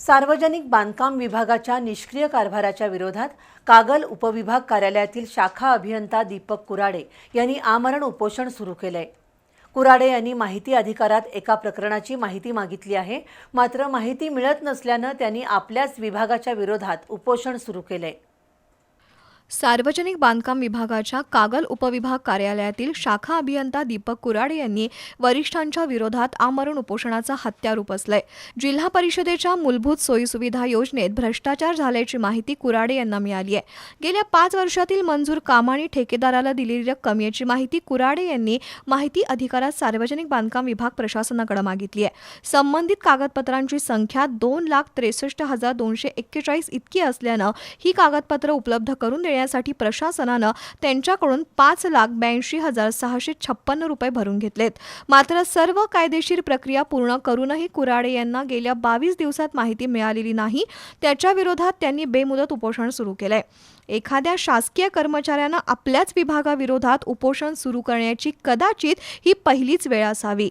सार्वजनिक बांधकाम विभागाच्या निष्क्रिय कारभाराच्या विरोधात कागल उपविभाग कार्यालयातील शाखा अभियंता दीपक कुराडे यांनी आमरण उपोषण सुरू केलंय. कुराडे यांनी माहिती अधिकारात एका प्रकरणाची माहिती मागितली आहे. मात्र माहिती मिळत नसल्यानं त्यांनी आपल्याच विभागाच्या विरोधात उपोषण सुरू केलंय. सार्वजनिक बांधकाम विभागाच्या कागल उपविभाग कार्यालयातील शाखा अभियंता दीपक कुराडे यांनी वरिष्ठांच्या विरोधात आमरण उपोषणाचा हत्यार उपसलाय जिल्हा परिषदेच्या मूलभूत सोयीसुविधा योजनेत भ्रष्टाचार झाल्याची माहिती कुराडे यांना मिळाली आहे. गेल्या पाच वर्षातील मंजूर काम आणि ठेकेदाराला दिलेली रक्कम याची माहिती कुराडे यांनी माहिती अधिकारात सार्वजनिक बांधकाम विभाग प्रशासनाकडे मागितली आहे. संबंधित कागदपत्रांची संख्या दोन लाख त्रेसष्ट हजार दोनशे एक्केचाळीस इतकी असल्यानं ही कागदपत्रं उपलब्ध करून देण्यासाठी प्रशासनानं त्यांच्याकडून पाच लाख ब्याऐंशी हजार सहाशे छप्पन्न रुपये भरून घेतलेत. मात्र सर्व कायदेशीर प्रक्रिया पूर्ण करूनही कुराडे यांना गेल्या बावीस दिवसात माहिती मिळालेली नाही. त्याच्या विरोधात त्यांनी बेमुदत उपोषण सुरू केलंय. एखाद्या शासकीय कर्मचाऱ्यानं आपल्याच विभागाविरोधात उपोषण सुरू करण्याची कदाचित ही पहिलीच वेळ असावी.